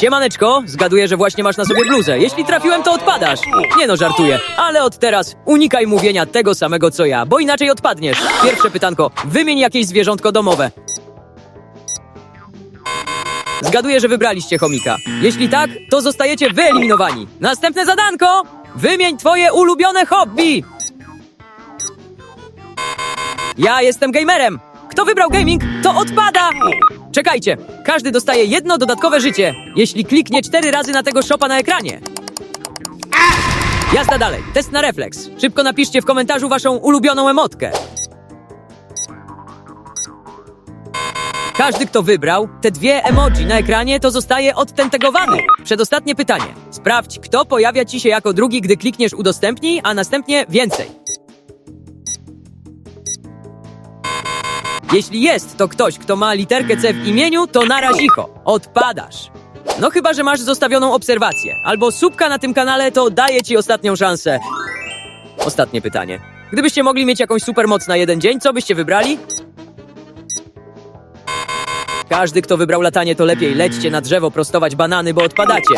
Siemaneczko, zgaduję, że właśnie masz na sobie bluzę. Jeśli trafiłem, to odpadasz. Nie no, żartuję. Ale od teraz unikaj mówienia tego samego co ja, bo inaczej odpadniesz. Pierwsze pytanko. Wymień jakieś zwierzątko domowe. Zgaduję, że wybraliście chomika. Jeśli tak, to zostajecie wyeliminowani. Następne zadanko! Wymień twoje ulubione hobby! Ja jestem gamerem. Kto wybrał gaming, to odpada! Czekajcie, każdy dostaje jedno dodatkowe życie, jeśli kliknie cztery razy na tego szopa na ekranie. Jazda dalej, test na refleks. Szybko napiszcie w komentarzu waszą ulubioną emotkę. Każdy, kto wybrał te dwie emoji na ekranie, to zostaje odtentegowany. Przedostatnie pytanie. Sprawdź, kto pojawia ci się jako drugi, gdy klikniesz udostępnij, a następnie więcej. Jeśli jest to ktoś, kto ma literkę C w imieniu, to na razicho. Odpadasz. No chyba, że masz zostawioną obserwację. Albo subka na tym kanale, to daję ci ostatnią szansę. Ostatnie pytanie. Gdybyście mogli mieć jakąś supermoc na jeden dzień, co byście wybrali? Każdy, kto wybrał latanie, to lepiej lećcie na drzewo prostować banany, bo odpadacie.